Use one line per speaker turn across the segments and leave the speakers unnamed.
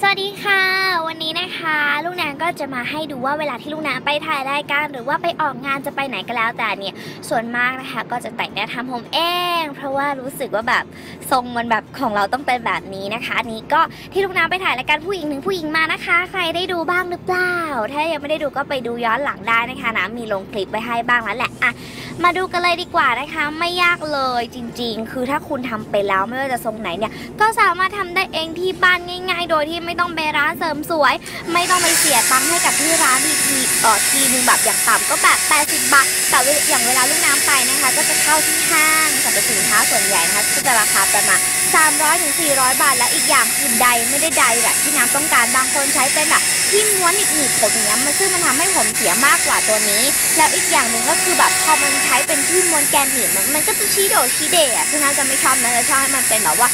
สวัสดีค่ะ จะมาให้ดูว่าเวลาที่ลูกนางไปถ่ายรายการ หรือว่าไปออกงานจะไปไหนก็แล้วแต่เนี่ยส่วนมากนะคะก็จะแต่งหน้าทำผมเอง เพราะว่ารู้สึกว่าแบบทรงมันแบบของเราต้องเป็นแบบนี้นะคะอันนี้ก็ที่ลูกนางไปถ่ายรายการผู้หญิงหนึ่งผู้หญิงมานะคะ ใครได้ดูบ้างหรือเปล่า ถ้ายังไม่ได้ดูก็ไปดูย้อนหลังได้นะคะนะมีลงคลิปไว้ให้บ้างแล้วแหละอะมาดูกันเลยดีกว่านะคะ ไม่ยากเลยจริง ๆ คือถ้าคุณทำไปแล้วไม่ว่าจะทรงไหนเนี่ย ก็สามารถทำได้เองที่บ้านง่าย ๆ โดยที่ไม่ต้องไปร้านเสริมสวย ไม่ต้องไปเสียตังค์ให้กับที่ร้านทีทีเอ่อทีนึงแบบอย่างต่ำก็แบบ 80 บาท แต่อย่างเวลาลูกน้ำไปนะคะ ก็จะเข้าที่ห้างสรรพสินค้าส่วนใหญ่นะคะก็จะราคาประมาณ 300ถึง400 บาท และอีกอย่างคือใดไม่ได้ใดแบบที่น้ำต้องการบางคนใช้เป็นแบบที่ม้วนหนีบผมอย่างเงี้ยมันซึ่งมันทำให้ผมเสียมากกว่าตัวนี้ แล้วอีกอย่างหนึ่งก็คือแบบพอมันใช้เป็นที่ม้วนแกนหนีบมันก็จะชี้โดชี้เดะอะซึ่น้าจะไม่ชอบนะจะชอบให้มันเป็นแบบว่า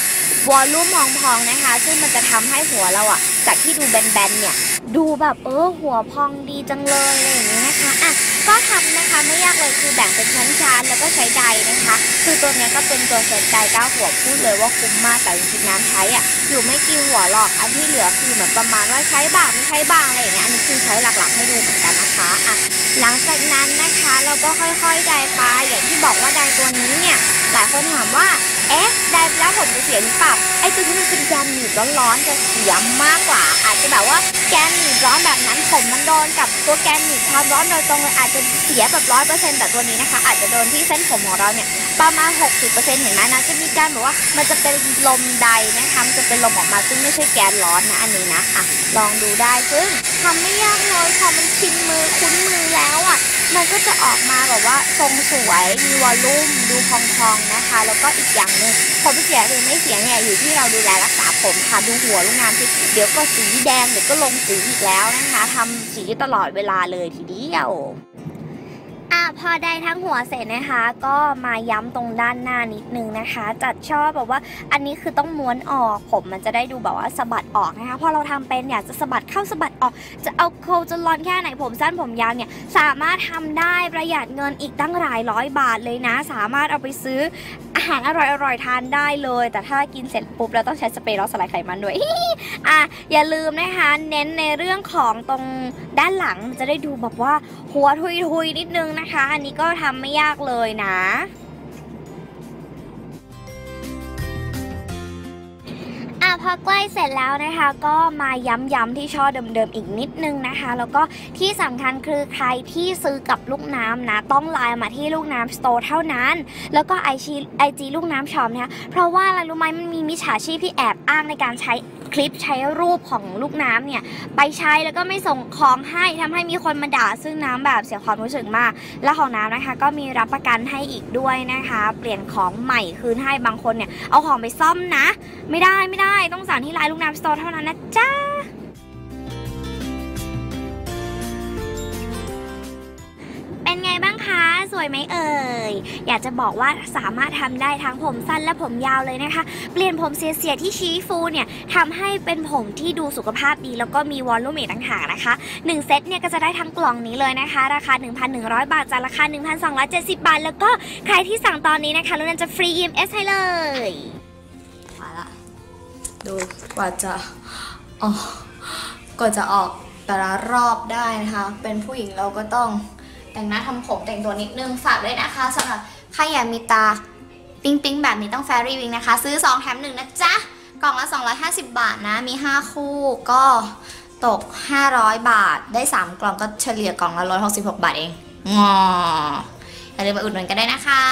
วอลลุ่มพองนะคะ ซึ่งมันจะทำให้หัวเราอะจากที่ดูแบนๆเนี่ย ดูแบบเออหัวพองดีจังเลยอะไรอย่างนี้นะคะอะก็ทำนะคะไม่ยากเลยคือแบ่งเป็นชั้นๆแล้วก็ใช้ใดนะคะ คือตัวเนี้ยก็เป็นตัวเซตใดเก้าหัวพูดเลยว่าคุ้มมากแต่จริงๆน้ำใช้อะอยู่ไม่กี่หัวหรอกอันที่เหลือคือเหมือนประมาณว่าใช้บ้างไม่ใช้บ้างอะไรอย่างเงี้ยอันนี้คือใช้หลักๆให้ดูเหมือนกันนะคะอะหลังจากนั้นนะคะเราก็ค่อยๆใดไปอย่างที่บอกว่าใดตัวนี้เนี่ยหลายคนถามว่าเอ๊ะได้ปแล เสียหรือเปล่าไอ้ตัวที่มันเป็นแกนหนีบร้อนๆจะเสียมากกว่า อาจจะแบบว่าแกนหนีบร้อนแบบนั้นผมมันโดนกับตัวแกนหนีบความร้อนโดยตรงเลยอาจจะเสียแบบร้อยเปอร์เซ็นต์แต่ตัวนี้นะคะ อาจจะโดนที่เส้นผมของเราเนี่ยประมาณ60%เห็นไหมนะจะมีการแบบว่ามันจะเป็นลมใดนะคะมันจะเป็นลมออกมาซึ่งไม่ใช่แกนร้อนนะอันนี้นะอะลองดูได้ซึ่งทำไม่ยากเลยพอมันชินมือคุ้นมือแล้วอะ จะออกมาแบบว่าทรงสวยมีวอลลุ่มดูพองๆนะคะ แล้วก็อีกอย่างหนึ่งผมเสียหรือไม่เสียเนี่ยอยู่ที่เราดูแลรักษาผมค่ะดูหัวลูกน้ำที่เดี๋ยวก็สีแดงเดี๋ยวก็ลงสีอีกแล้วนะคะทำสีตลอดเวลาเลยทีเดียว พอได้ทั้งหัวเสร็จนะคะ ก็มาย้ำตรงด้านหน้านิดนึงนะคะ จัดชอบแบบว่าอันนี้คือต้องม้วนออก ผมมันจะได้ดูแบบว่าสะบัดออกนะคะ พอเราทำเป็นอยากจะสะบัดเข้าสะบัดออก จะเอาโคลจะลอนแค่ไหนผมสั้นผมยาวเนี่ยสามารถทำได้ประหยัดเงินอีกตั้งหลายร้อยบาทเลยนะ สามารถเอาไปซื้อ หารอร่อยๆทานได้เลย แต่ถ้ากินเสร็จปุ๊บเราต้องใช้สเปรย์ลดสลายไขมันด้วยอะอย่าลืมนะคะ เน้นในเรื่องของตรงด้านหลังจะได้ดูแบบว่าหัวทุยๆนิดนึงนะคะ อันนี้ก็ทำไม่ยากเลยนะ พอใกล้เสร็จแล้วนะคะ ก็มาย้ำๆที่ช่อเดิมๆอีกนิดนึงนะคะ แล้วก็ที่สำคัญคือใครที่ซื้อกับลูกน้ำนะต้องไลน์มาที่ลูกน้ำสโตร์เท่านั้น แล้วก็ไอจีลูกน้ำชอมเนี่ยเพราะว่าอะไรรู้ไหมมันมีมิจฉาชีพที่แอบอ้างในการใช้ คลิปใช้รูปของลูกน้ำเนี่ยไปใช้แล้วก็ไม่ส่งของให้ทำให้มีคนมาด่าซึ่งน้ำแบบเสียความรู้สึกมาก และของน้ำนะคะ ก็มีรับประกันให้อีกด้วยนะคะ เปลี่ยนของใหม่คืนให้บางคนเนี่ยเอาของไปซ่อมนะ ไม่ได้ไม่ได้ต้องสั่งที่ไลน์ลูกน้ำสโตร์เท่านั้นนะจ้ะ วยไหมเอ่ย อยากจะบอกว่าสามารถทำได้ทั้งผมสั้นและผมยาวเลยนะคะ เปลี่ยนผมเสียๆที่ชี้ฟูเนี่ยทำให้เป็นผมที่ดูสุขภาพดี แล้วก็มีวอลลุ่มอีกต่างหากนะคะ 1 เซตเนี่ยก็จะได้ทั้งกล่องนี้เลยนะคะ ราคา 1,100 บาทจากราคา 1,270 บาท แล้วก็ใครที่สั่งตอนนี้นะคะลูกนันจะฟรี EMS ให้เลย
มาละดูกว่าจะอ๋อกว่าจะออกแต่ละรอบได้นะคะ เป็นผู้หญิงเราก็ต้อง แต่งหน้าทำผมแต่งตัวนิดนึงฝากด้วยนะคะสำหรับใครอยากมีตาปิ๊งปิ๊งแบบนี้ต้องแฟรี่วิงนะคะ ซื้อ 2 แถม1นะจ๊ะ กล่องละ 250 บาทนะ มี 5 คู่ก็ตก 500 บาทได้ 3 กล่องก็เฉลี่ยกล่องละ 166 บาทเองงออย่าลืมมาอุดหนุนกันได้นะคะ